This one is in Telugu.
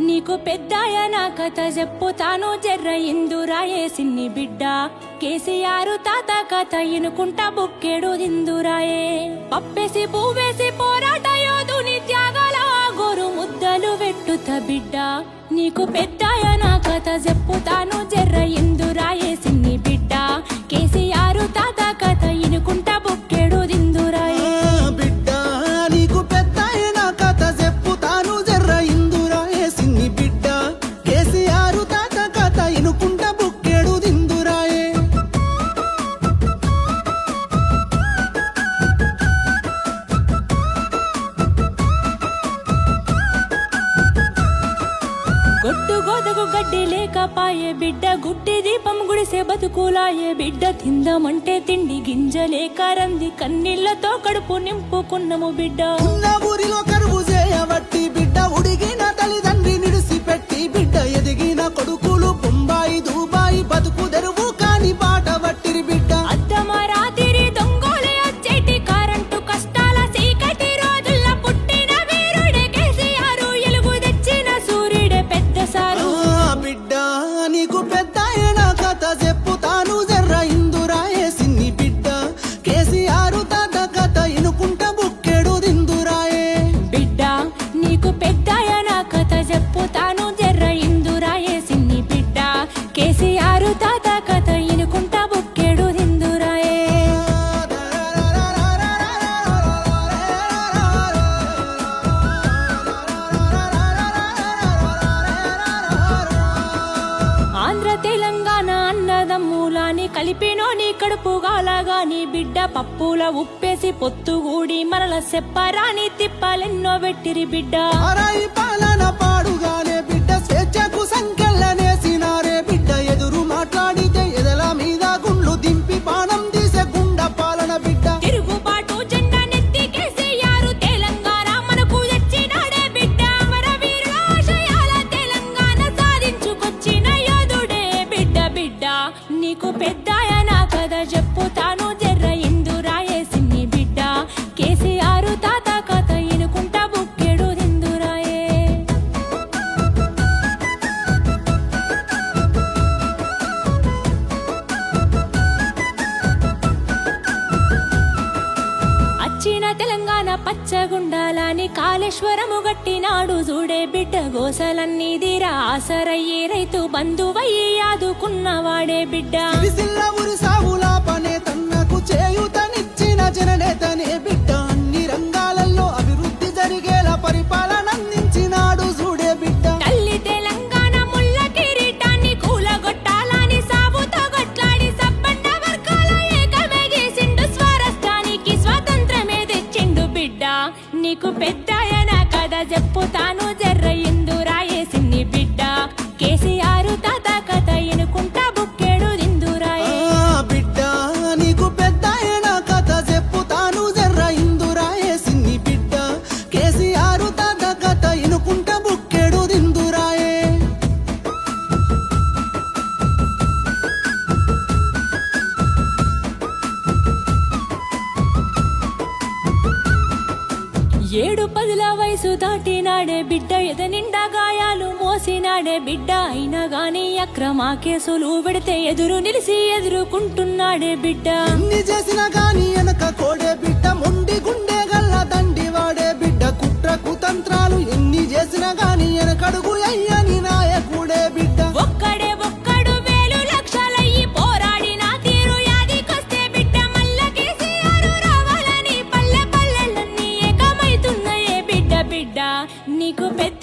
నీకు పెద్దాయ నా కథ చెప్పుతాను జర్ర ఇందురాయే సిన్ని బిడ్డ. కేసీఆర్ తాత కథ ఇనుకుంటా బుక్కేడు దిందురాయే. పప్పేసి పువ్వేసి పోరాట యోధుని త్యాగాల గోరు ముద్దలు వెట్టుత బిడ్డ. నీకు పెద్దాయ నా కథ లేకపాయే బిడ్డ గుడ్డి దీపం గుడిసే బతుకులాయే బిడ్డ. తిందామంటే తిండి గింజలే కారంది కన్నీళ్ళతో కడుపు నింపుకున్నము బిడ్డ. ఊరిలో కరువు చేయబట్టి బిడ్డ. కలిపినో నీ కడుపు నీ బిడ్డ పప్పుల ఉప్పేసి పొత్తుగూడి మనల సెప్పరాని తిప్పాలెన్నో పెట్టిరి బిడ్డ. ఆరాయి పాలన నీకు పెద్దాయ కథ చెప్పుతాను జర్ర ఇందురాయే సిన్ని బిడ్డ. కేసీఆర్ వచ్చిన తెలంగాణ పచ్చగుండాలని కాళేశ్వరము గట్టినాడు చూడే బిడ్డ గోసలన్నీ దీరా ఆసరయ్యే రైతు బంధువయ్యి ఆదుకున్నవాడే బిడ్డ. నీకు పెద్దాయ కథ చెప్పుతాను ఏడు పదుల వయసు దాటినాడే బిడ్డ ఎద నిండా గాయాలు మోసినాడే బిడ్డ. అయినా గాని అక్రమ కేసులు పెడితే ఎదురు నిలిసి ఎదురుకుంటున్నాడే బిడ్డ. అన్ని చేసినా గాని వెనక కోడే బిడ్డ మొండి గుండె గల్ల దండి వాడే బిడ్డ. కుట్ర కుతంత్రాలు ఎన్ని చేసినా గాని వెనకడుగు అయ్యా comigo, medo.